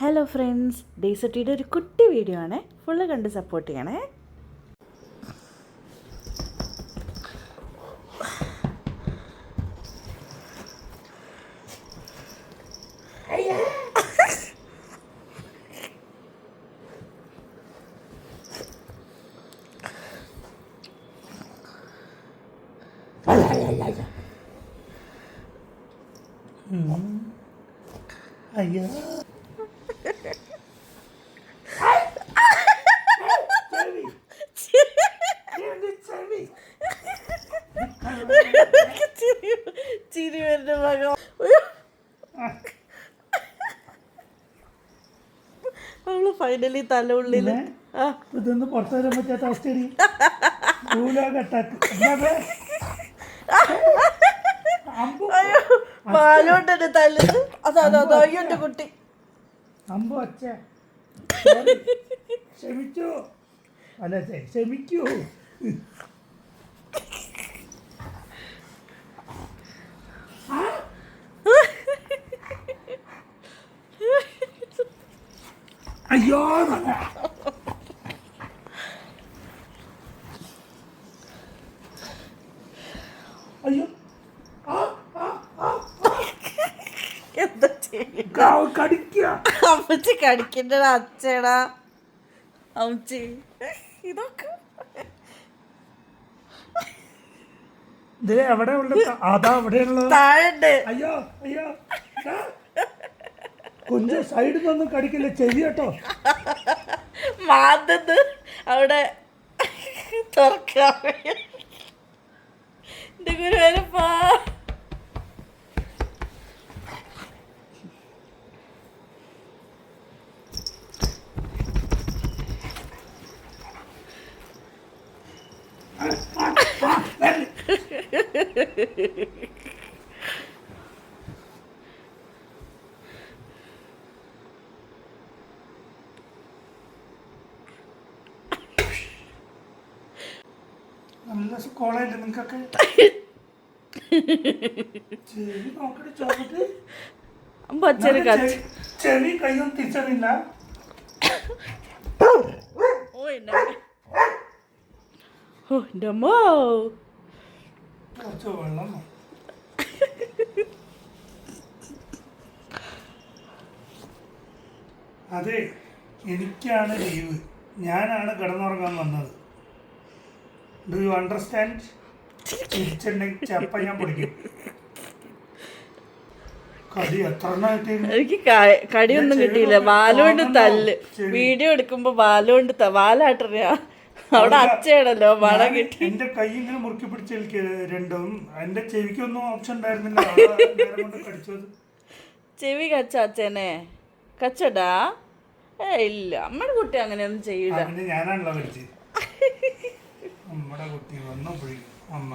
Hello friends ഡേസട്ടിയുടെ ഒരു കുട്ടി video ആണ്. ഫുള്ള് കണ്ട് സപ്പോർട്ട് ചെയ്യണേ. അയ്യോ. ചിരി വരുന്ന അവൾ ഫൈനലി തല ഉള്ളിൽ ഇതൊന്നും പുറത്തു വരാൻ പറ്റാത്ത അവസ്ഥയിൽ പാലോട്ടെ തല്ലുന്നത് അതാ അതാ അതാ അയ്യോ എന്റെ കുട്ടി. അമ്പു അച്ഛ. ക്ഷമിച്ചു. അല്ല ക്ഷമിക്കൂ. അയ്യോ അമ്മച്ചി കടിക്കണ്ട അച്ഛടാ. അമ്മച്ചി. ഇതൊക്കെ. എവിടെ അതാ അയ്യോ സൈഡിൽ നിന്നൊന്നും കടിക്കില്ല. ചെവി കേട്ടോ. മാന്തത് അവിടെ തുറക്കാൻ എന്റെ ഗുരുവരപ്പാ നല്ല കോളേജ് നിങ്ങൾക്കൊക്കെ? ചെറിയ ചെവി കയ്യൊന്നും തിരിച്ചറിയില്ല ഓ എന്നെ. മതി. അതെ എനിക്കാണ് ലീവ്. ഞാനാണ് കിടന്നുറങ്ങാൻ വന്നത്. ഡു യു അണ്ടർസ്റ്റാൻഡ് തിരിച്ചുണ്ടെങ്കിൽ ചപ്പ ഞാൻ പിടിക്കും. കടി എത്ര എനിക്ക് കടിയൊന്നും കിട്ടിയില്ല. വാലുകൊണ്ട് തല്ല്. വീഡിയോ എടുക്കുമ്പോ ബാലുകൊണ്ട് ത- ബാലാട്ടറിയാ അവിടെ അച്ഛയാണല്ലോ മഴ കിട്ടി. എന്റെ കൈ ഇങ്ങനെ മുറുക്കി പിടിച്ച് രണ്ടും. എന്റെ ചെവിക്കൊന്നും ഓപ്ഷൻ ഉണ്ടായിരുന്നില്ല. ചെവി കച്ച അച്ഛനെ. കച്ചടാ? ഏ ഇല്ല. അമ്മയുടെ കുട്ടി അങ്ങനെയൊന്നും ചെയ്യൂല. ഞാനാണല്ലോ കടിച്ചത് നമ്മുടെ കുട്ടി വന്നു അമ്മ.